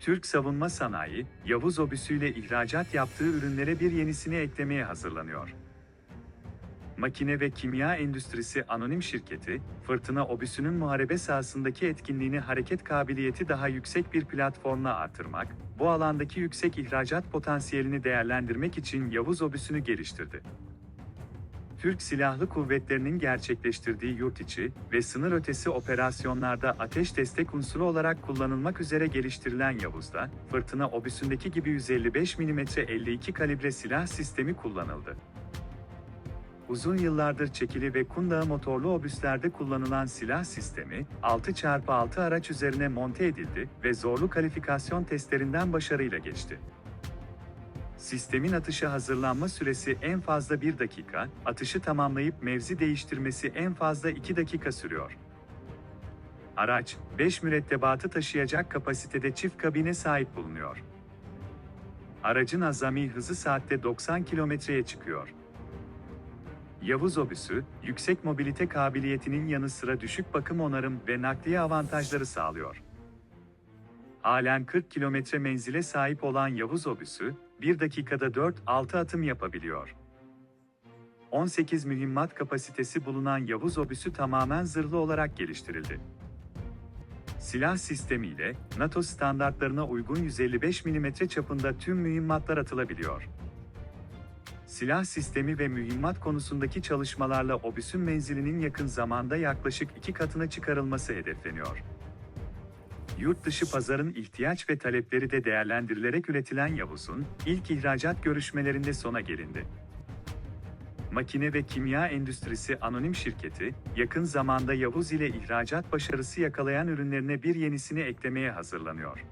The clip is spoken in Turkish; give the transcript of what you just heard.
Türk Savunma Sanayi, Yavuz obüsüyle ihracat yaptığı ürünlere bir yenisini eklemeye hazırlanıyor. Makine ve Kimya Endüstrisi Anonim Şirketi, Fırtına obüsünün muharebe sahasındaki etkinliğini hareket kabiliyeti daha yüksek bir platformla artırmak, bu alandaki yüksek ihracat potansiyelini değerlendirmek için Yavuz obüsünü geliştirdi. Türk Silahlı Kuvvetleri'nin gerçekleştirdiği yurt içi ve sınır ötesi operasyonlarda ateş destek unsuru olarak kullanılmak üzere geliştirilen Yavuz'da, Fırtına obüsündeki gibi 155 mm 52 kalibre silah sistemi kullanıldı. Uzun yıllardır çekili ve kundağı motorlu obüslerde kullanılan silah sistemi, 6x6 araç üzerine monte edildi ve zorlu kalifikasyon testlerinden başarıyla geçti. Sistemin atışı hazırlanma süresi en fazla 1 dakika, atışı tamamlayıp mevzi değiştirmesi en fazla 2 dakika sürüyor. Araç, 5 mürettebatı taşıyacak kapasitede çift kabine sahip bulunuyor. Aracın azami hızı saatte 90 kilometreye çıkıyor. Yavuz obüsü, yüksek mobilite kabiliyetinin yanı sıra düşük bakım onarım ve nakliye avantajları sağlıyor. Halen 40 kilometre menzile sahip olan Yavuz obüsü, 1 dakikada 4-6 atım yapabiliyor. 18 mühimmat kapasitesi bulunan Yavuz obüsü tamamen zırhlı olarak geliştirildi. Silah sistemiyle, NATO standartlarına uygun 155 mm çapında tüm mühimmatlar atılabiliyor. Silah sistemi ve mühimmat konusundaki çalışmalarla obüsün menzilinin yakın zamanda yaklaşık iki katına çıkarılması hedefleniyor. Yurt dışı pazarın ihtiyaç ve talepleri de değerlendirilerek üretilen Yavuz'un ilk ihracat görüşmelerinde sona gelindi. Makine ve Kimya Endüstrisi Anonim Şirketi, yakın zamanda Yavuz ile ihracat başarısı yakalayan ürünlerine bir yenisini eklemeye hazırlanıyor.